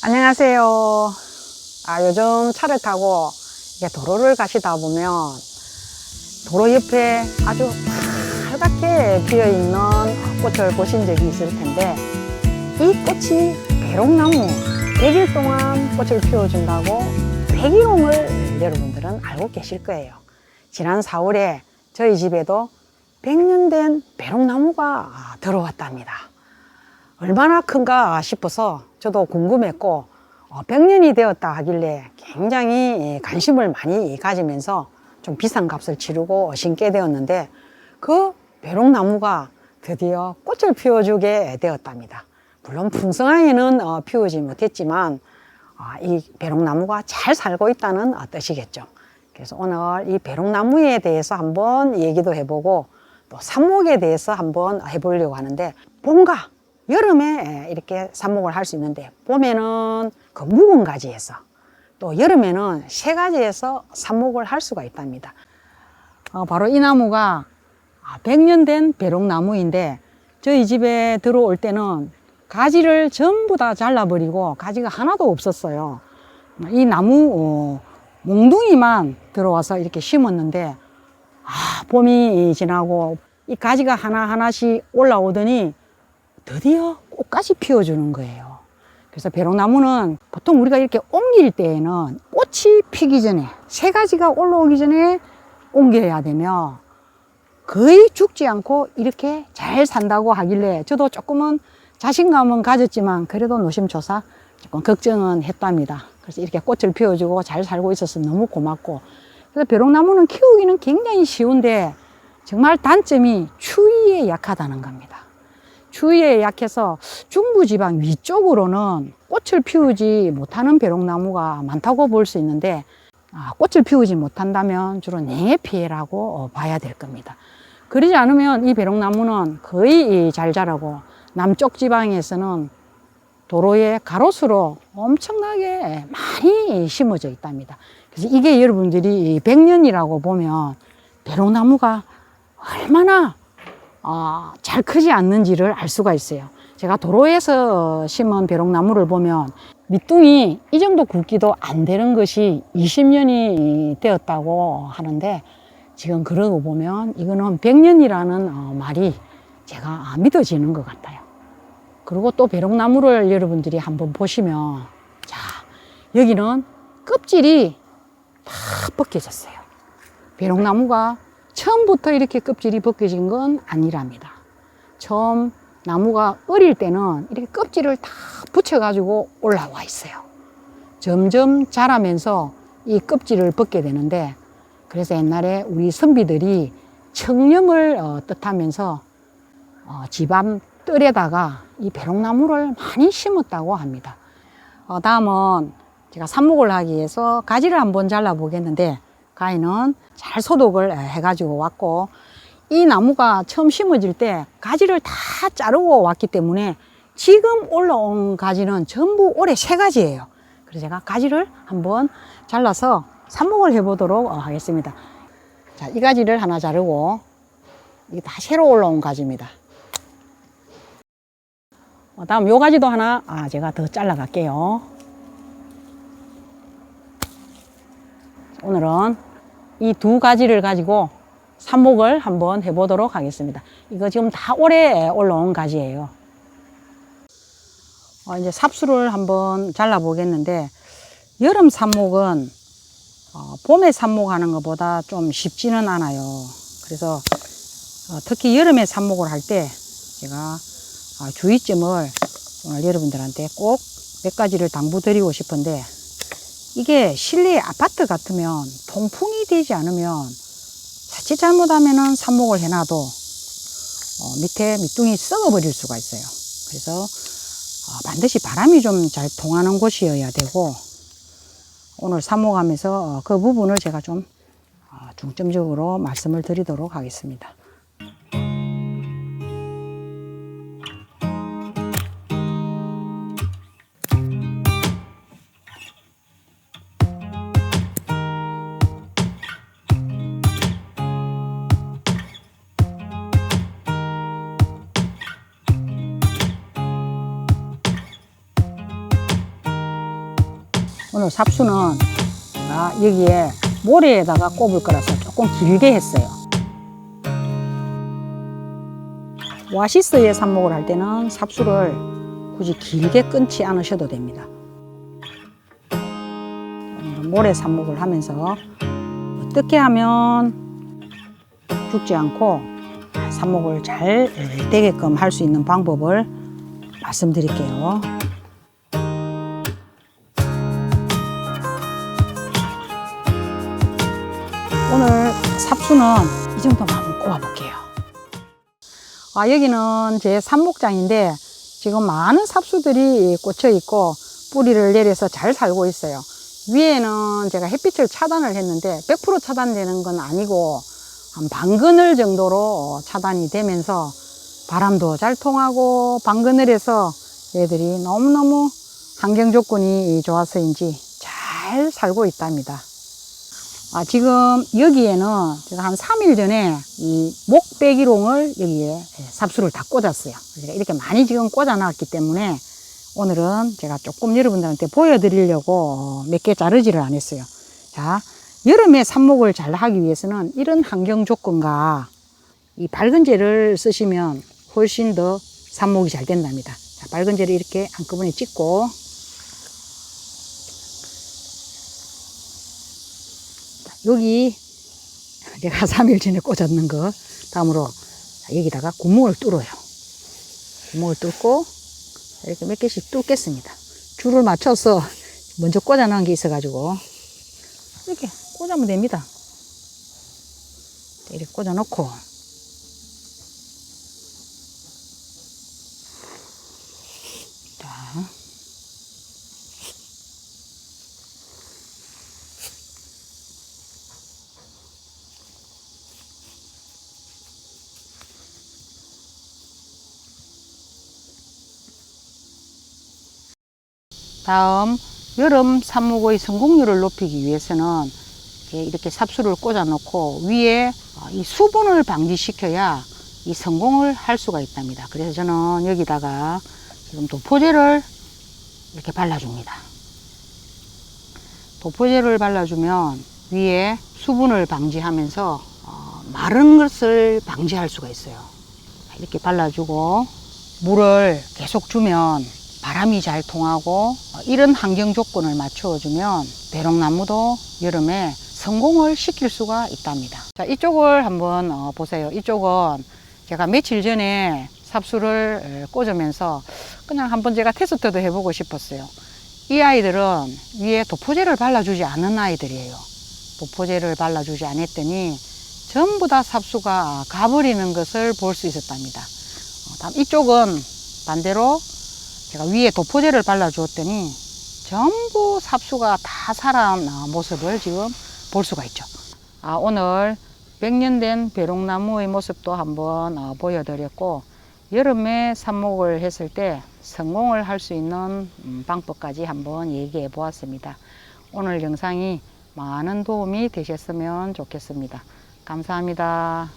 안녕하세요. 아, 요즘 차를 타고 이게 도로를 가시다 보면 도로 옆에 아주 빨갛게 피어 있는 꽃을 보신 적이 있을 텐데 이 꽃이 배롱나무 100일 동안 꽃을 피워준다고 백일홍을 여러분들은 알고 계실 거예요. 지난 4월에 저희 집에도 100년 된 배롱나무가 들어왔답니다. 얼마나 큰가 싶어서 저도 궁금했고 어, 100년이 되었다 하길래 굉장히 관심을 많이 가지면서 좀 비싼 값을 치르고 심게 되었는데 그 배롱나무가 드디어 꽃을 피워주게 되었답니다. 물론 풍성하게는 어, 피우지 못했지만 아, 이 배롱나무가 잘 살고 있다는 어, 뜻이겠죠. 그래서 오늘 이 배롱나무에 대해서 한번 얘기도 해보고 또 삽목에 대해서 한번 해보려고 하는데 봄과 여름에 이렇게 삽목을 할 수 있는데 봄에는 그 묵은 가지에서 또 여름에는 새 가지에서 삽목을 할 수가 있답니다. 어, 바로 이 나무가 100년 된 배롱나무인데 저희 집에 들어올 때는 가지를 전부 다 잘라버리고 가지가 하나도 없었어요. 이 나무 어, 몽둥이만 들어와서 이렇게 심었는데 아, 봄이 지나고 이 가지가 하나하나씩 올라오더니 드디어 꽃까지 피워주는 거예요. 그래서 배롱나무는 보통 우리가 이렇게 옮길 때에는 꽃이 피기 전에 새 가지가 올라오기 전에 옮겨야 되며 거의 죽지 않고 이렇게 잘 산다고 하길래 저도 조금은 자신감은 가졌지만 그래도 노심초사 조금 걱정은 했답니다. 그래서 이렇게 꽃을 피워주고 잘 살고 있어서 너무 고맙고 그래서 벼롱나무는 키우기는 굉장히 쉬운데 정말 단점이 추위에 약하다는 겁니다. 추위에 약해서 중부지방 위쪽으로는 꽃을 피우지 못하는 벼롱나무가 많다고 볼 수 있는데 아, 꽃을 피우지 못한다면 주로 냉해 피해라고 어, 봐야 될 겁니다. 그러지 않으면 이 벼롱나무는 거의 잘 자라고 남쪽 지방에서는 도로에 가로수로 엄청나게 많이 심어져 있답니다. 그래서 이게 여러분들이 100년이라고 보면 벼롱나무가 얼마나 어, 잘 크지 않는지를 알 수가 있어요. 제가 도로에서 심은 벼롱나무를 보면 밑둥이 이 정도 굵기도 안 되는 것이 20년이 되었다고 하는데 지금 그러고 보면 이거는 100년이라는 어, 말이 제가 믿어지는 것 같아요. 그리고 또 벼롱나무를 여러분들이 한번 보시면 자 여기는 껍질이 다 벗겨졌어요. 벼롱나무가 처음부터 이렇게 껍질이 벗겨진 건 아니랍니다. 처음 나무가 어릴 때는 이렇게 껍질을 다 붙여가지고 올라와 있어요. 점점 자라면서 이 껍질을 벗게 되는데 그래서 옛날에 우리 선비들이 청렴을 어, 뜻하면서 어, 집안 뜰에다가 이 배롱나무를 많이 심었다고 합니다. 어, 다음은 제가 삽목을 하기 위해서 가지를 한번 잘라 보겠는데 가위는 잘 소독을 해가지고 왔고 이 나무가 처음 심어질 때 가지를 다 자르고 왔기 때문에 지금 올라온 가지는 전부 올해 새 가지예요. 그래서 제가 가지를 한번 잘라서 삽목을 해보도록 하겠습니다. 자, 이 가지를 하나 자르고 이게 다 새로 올라온 가지입니다. 어, 다음 요 가지도 하나 아, 제가 더 잘라 갈게요. 오늘은 이 두 가지를 가지고 삽목을 한번 해보도록 하겠습니다. 이거 지금 다 올해 올라온 가지예요. 어, 이제 삽수를 한번 잘라 보겠는데 여름 삽목은 어, 봄에 삽목하는 것보다 좀 쉽지는 않아요. 그래서 어, 특히 여름에 삽목을 할 때 제가 어, 주의점을 오늘 여러분들한테 꼭 몇 가지를 당부드리고 싶은데 이게 실내 아파트 같으면 통풍이 되지 않으면 자칫 잘못하면은 삽목을 해놔도 어, 밑에 밑둥이 썩어버릴 수가 있어요. 그래서 어, 반드시 바람이 좀 잘 통하는 곳이어야 되고 오늘 삽목하면서 어, 그 부분을 제가 좀 어, 중점적으로 말씀을 드리도록 하겠습니다. 오늘 삽수는 제가 여기에 모래에다가 꼽을 거라서 조금 길게 했어요. 와시스의 삽목을 할 때는 삽수를 굳이 길게 끊지 않으셔도 됩니다. 모래 삽목을 하면서 어떻게 하면 죽지 않고 삽목을 잘 되게끔 할 수 있는 방법을 말씀드릴게요. 삽수는 이 정도만 한번 꼽아볼게요. 아, 여기는 제 삽목장인데 지금 많은 삽수들이 꽂혀 있고 뿌리를 내려서 잘 살고 있어요. 위에는 제가 햇빛을 차단을 했는데 100% 차단되는 건 아니고 한 반그늘 정도로 차단이 되면서 바람도 잘 통하고 반그늘에서 얘들이 너무너무 환경 조건이 좋아서인지 잘 살고 있답니다. 아, 지금 여기에는 제가 한 3일 전에 이 목배기롱을 여기에 삽수를 다 꽂았어요. 제가 이렇게 많이 지금 꽂아놨기 때문에 오늘은 제가 조금 여러분들한테 보여드리려고 몇 개 자르지를 안 했어요. 자, 여름에 삽목을 잘 하기 위해서는 이런 환경 조건과 이 밝은 재를 쓰시면 훨씬 더 삽목이 잘 된답니다. 자, 밝은 재를 이렇게 한꺼번에 찍고 여기 내가 3일 전에 꽂았는 거 다음으로 자, 여기다가 구멍을 뚫어요. 구멍을 뚫고 이렇게 몇 개씩 뚫겠습니다. 줄을 맞춰서 먼저 꽂아놓은 게 있어가지고 이렇게 꽂으면 됩니다. 이렇게 꽂아놓고 다음 여름 삽목의 성공률을 높이기 위해서는 이렇게, 삽수를 꽂아 놓고 위에 어, 이 수분을 방지시켜야 이 성공을 할 수가 있답니다. 그래서 저는 여기다가 지금 도포제를 이렇게 발라줍니다. 도포제를 발라주면 위에 수분을 방지하면서 어, 마른 것을 방지할 수가 있어요. 이렇게 발라주고 물을 계속 주면 바람이 잘 통하고 어, 이런 환경 조건을 맞추어 주면 배롱나무도 여름에 성공을 시킬 수가 있답니다. 자, 이쪽을 한번 어, 보세요. 이쪽은 제가 며칠 전에 삽수를 에, 꽂으면서 그냥 한번 제가 테스트도 해보고 싶었어요. 이 아이들은 위에 도포제를 발라주지 않은 아이들이에요. 도포제를 발라주지 않았더니 전부 다 삽수가 가버리는 것을 볼 수 있었답니다. 어, 이쪽은 반대로 제가 위에 도포제를 발라주었더니 전부 삽수가 다 살아난 어, 모습을 지금 볼 수가 있죠. 아, 오늘 100년 된 배롱나무의 모습도 한번 어, 보여드렸고 여름에 삽목을 했을 때 성공을 할 수 있는 음, 방법까지 한번 얘기해 보았습니다. 오늘 영상이 많은 도움이 되셨으면 좋겠습니다. 감사합니다.